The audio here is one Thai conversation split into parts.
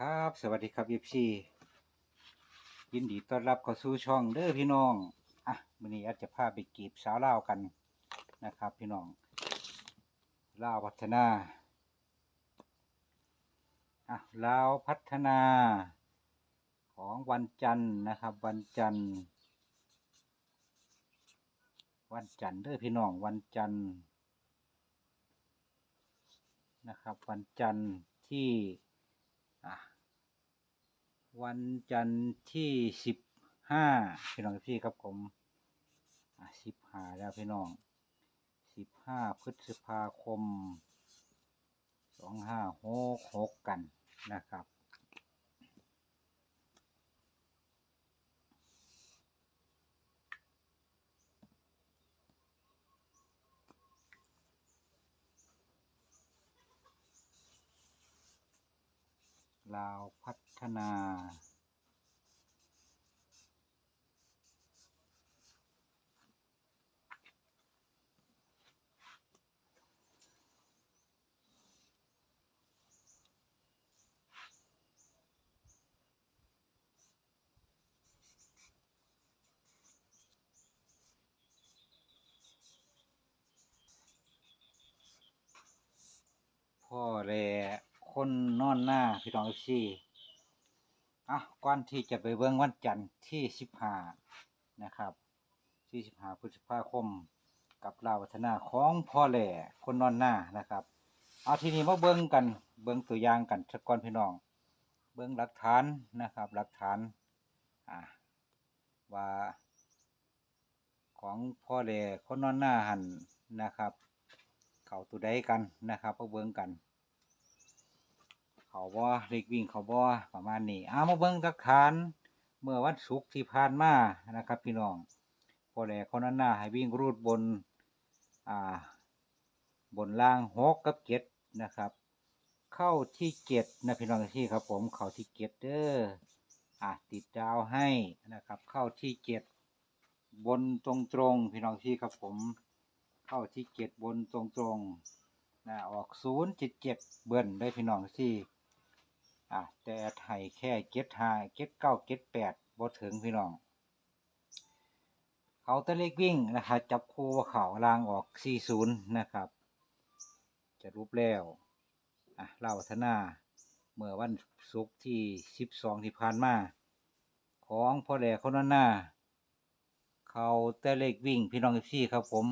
ครับสวัสดีครับยิปซียินดีต้อนรับเข้าสู่ช่องเด้อพี่น้องอะวันนี้อาจจะพาไปกีบสาวลาวกันนะครับ พี่น้องเล่าวพัฒนาอะเล่าวพัฒนา ของวันจันทร์นะครับ วันจันทร์ วันจันทร์เด้อพี่น้องวันจันทร์นะครับ วันจันทร์ที่ วันจันทร์ที่สิบห้าพี่น้องพี่ครับผมสิบห้าแล้วพี่น้องสิบห้าพฤษภาคมสองห้าหกหกกันนะครับ ลาวพัฒนา พ่อแล คนนอนหน้าพี่น้องเอฟซีอะก่อนที่จะไปเบิ่งวันจันทร์ที่สิบห้านะครับที่สิบห้าพฤษภาคม กับลาววัฒนาของพ่อแหล่คนนอนหน้านะครับ เอาทีนี้มาเบิ่งกันเบิ่งตัวอย่างกันสักก่อนพี่น้อง เบิ่งหลักฐานนะครับ หลักฐานอ่าว่าของพ่อแหล่คนนอนหน้าหันนะครับ เขาตัวใดกันนะครับมาเบิ่งกัน เขาบ่เล็กวิ่งเขาบ่ประมาณนี้เอามาเบิ่งหลักฐานเมื่อวันศุกร์ที่ผ่านมานะครับ พี่น้องพอแหล่คนนั้นหน้าให้วิ่งรูดบนอ่าบนล่างหกกับเจ็ดนะครับ เข้าที่เจ็ดนะพี่น้องที่ครับ ผมเข้าที่เจ็ดเด้ออะติดดาวให้นะครับ เข้าที่เจ็ดบนตรงตรงๆพี่น้องที่ครับผม เข้าที่เจ็ดบนตรงตรงๆนะออกศูนย์เจ็ดเจ็ดเบิ้ลได้พี่น้องที่ อะแต่ไทยแค่เจ็ดห้าเจ็ดเก้าเจ็ดแปดบ่ถึงพี่น้อง เขาแตะเล็กวิ่งนะครับจับคู่ว่าเขาลางออกสี่ศูนย์นะครับ จะรูปแล้วอะเล่าวัฒนาเมื่อวันศุกร์ที่สิบสองที่ผ่านมาของพ่อแหล่คนนั้นหน้า เขาแต่เลขวิ่งพี่น้องเอฟซีครับผม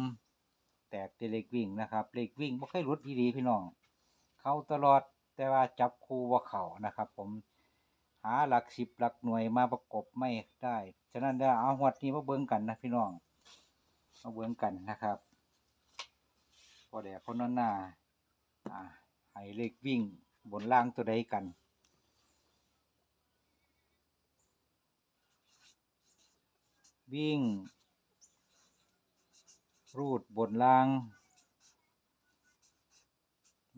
แตกแต่เลขวิ่งนะครับ เลขวิ่งไม่ค่อยรุดดีๆพี่น้อง เขาตลอด แต่ว่าจับคู่ว่าเขานะครับ ผมหาหลักสิบหลักหน่วยมาประกบไม่ได้ฉะนั้นเดี๋ยวเอาหวดนี้มาเบิ่งกันนะพี่น้องมาเบิ่งกันนะครับพอแดกคนนั้นหน้าอ่าให้เลขวิ่งบนล่างตัวใดกันวิ่ง รูดบนล่าง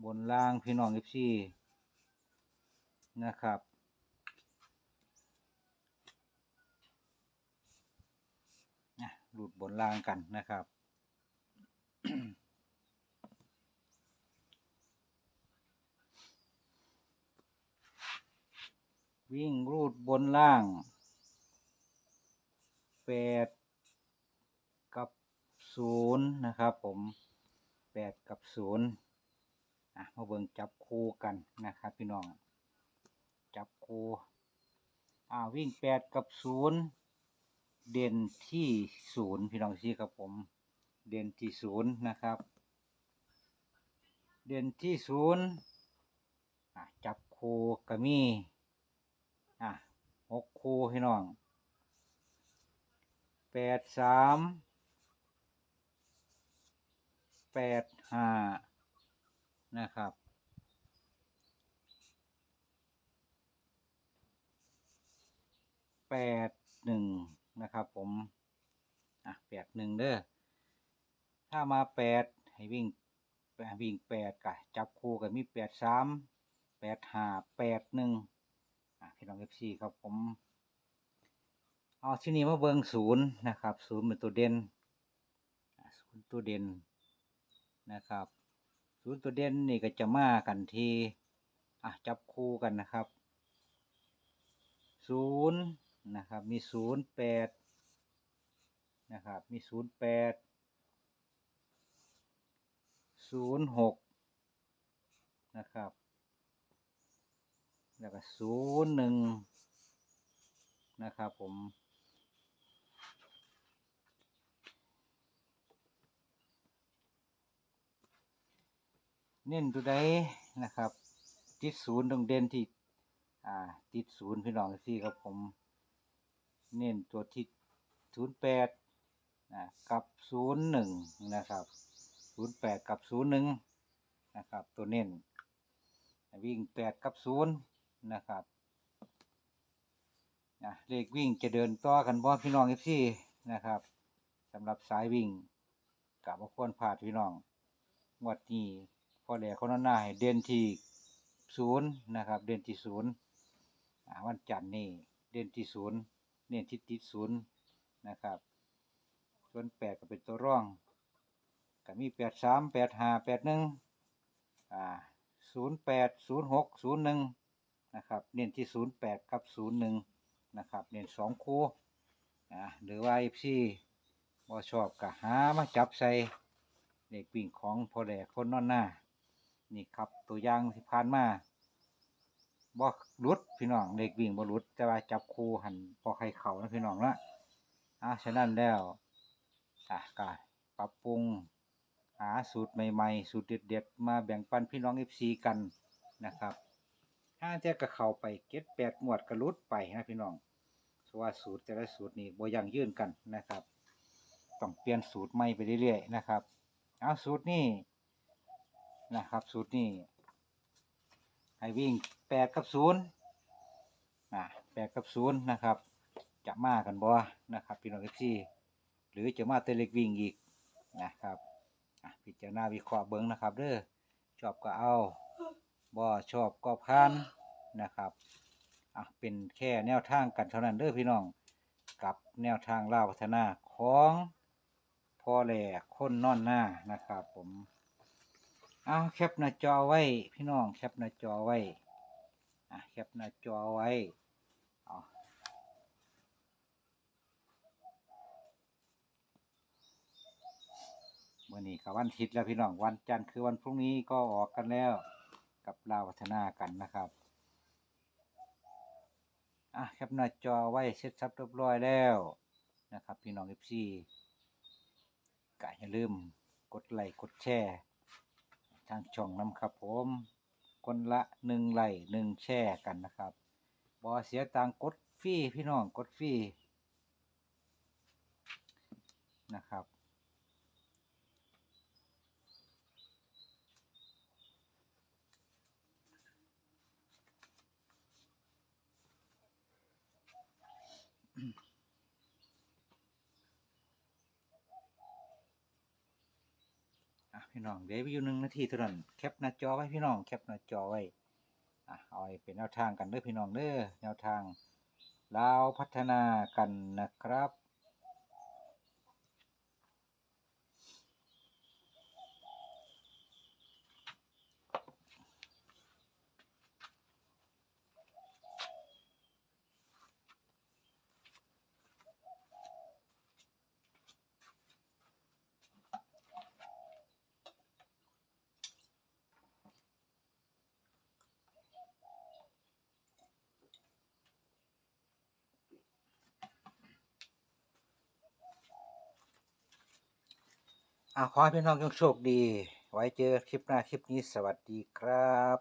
บนล่างพี่น้องเอฟซีนะครับนะรูดบนล่างกันนะครับ วิ่งรูดบนล่างแปดกับศูนย์นะครับผมแปดกับศูนย์ อะมาเบิ่งจับคู่กันนะครับ พี่น้อง จับคู่อ่าวิ่งแปดกับศูนย์เด่นที่ศูนย์พี่น้องซี่ครับผม เด่นที่ศูนย์นะครับ เด่นที่ศูนย์จับคู่ก็มีอะหกคู่พี่น้องแปดสามแปดห้า นะครับ แปดหนึ่งนะครับผม อะแปดหนึ่งเด้อ ถ้ามาแปดให้วิ่งแปดวิ่งแปดกะจับคู่กับมีแปดสามแปดห้าแปดหนึ่งอะพี่น้องเอฟซีครับผม เอาที่นี่มาเบิงศูนย์นะครับศูนย์เป็นตัวเด่นศูนย์ตัวเด่นนะครับ ศูนย์ตัวเด่นนี่ก็จะมากันทีอะจับคู่กันนะครับศูนย์นะครับ มีศูนย์แปดนะครับ มีศูนย์แปดศูนย์หกนะครับ แล้วก็ศูนย์หนึ่งนะครับผม เน้นตัวใดนะครับ ติดศูนย์ตรงเด่นที่อ่าติดศูนย์พี่น้องที่ครับผม เน้นตัวที่ศูนย์แปดกับศูนย์หนึ่งนะครับศูนย์แปดกับศูนย์หนึ่งนะครับ ตัวเน้นวิ่งแปดกับศูนย์นะครับนะเลขวิ่งจะเดินต่อกันบ่พี่น้องเอฟซีนะครับสำหรับสายวิ่งกับบ่ควรพาดพี่น้องงวดนี้ อแหล่คนนั้นหน้าให้เด่นที่ศูนย์นะครับ เด่นที่ศูนย์วันจันทร์นี่เด่นที่ศูนย์เน้นที่ติดศูนย์นะครับ ส่วนแปดก็เป็นตัวร่องก็มีแปดสามแปดห้าแปดหนึ่งอ่าศูนย์แปดศูนย์หกศูนย์หนึ่งนะครับ เน้นที่ศูนย์แปดกับศูนย์หนึ่งนะครับ เน้นสองคู่อ่าหรือว่าเอฟซีบ่ชอบก็หามาจับใส่เด็กวิ่งของพอแหลคนนอนหน้า นี่ครับตัวอย่างที่ผ่านมาบ่หลุดพี่น้องเด็กวิ่งบ่หลุดแต่ว่าจับคู่หันพอใครเข่านะพี่น้องละอะฉะนั้นแล้วอะก็ปรับปรุงหาสูตรใหม่ๆ สูตรเด็ดๆ มาแบ่งปันพี่น้อง FC กันนะครับห้าเจ้าก็เข้าไปเก็ตแปดหมวดกระลุดไปนะพี่น้องเพราะว่าสูตรแต่ละสูตรนี่บ่ยังยืนกันนะครับ ต้องเปลี่ยนสูตรใหม่ไปเรื่อยๆนะครับ เอาสูตรนี้ นะครับ สูตรนี้ให้วิ่งแปดกับศูนย์อ่าแปดกับศูนย์นะครับ จะมากันบ่นะครับพี่น้อง FC หรือจะมาเตะเล็กวิ่งอีกนะครับพิจารณาวิเคราะห์เบิ้งนะครับเด้อชอบก็เอาบ่ชอบก็พานนะครับอะเป็นแค่แนวทางกันเท่านั้นเด้อพี่น้องกับแนวทางล่าพัฒนาของพ่อแหล่คนนอนหน้านะครับ ผม เอาแคปหน้าจอไว้ พี่น้องแคปหน้าจอไว้อะแคปหน้าจอไว้เอามื่อนี้กับวันอาทิตย์แล้วพี่น้องวันจันทร์คือวันพรุ่งนี้ก็ออกกันแล้วกับลาวพัฒนากันนะครับอะแคปหน้าจอไว้เสร็จสับเรียบร้อยแล้วนะครับ พี่น้องเอฟซีก็อย่าลืมกดไลค์กดแชร์างช่องน้ำครับผม คนละหนึ่งไลค์หนึ่งแชร์กันนะครับบอเสียตังกดฟรีพี่น้องกดฟรีนะครับอะ พี่น้องเดี๋ยวไปอยู่หนึ่งนาทีเท่านั้นแคปหน้าจอไว้พี่น้องแคปหน้าจอไว้อะเอาไว้เป็นแนวทางกันเด้อพี่น้องเด้อแนวทางลาวพัฒนากันนะครับ อะขอให้พี่น้องจงโชคดี ไว้เจอคลิปหน้าคลิปนี้สวัสดีครับ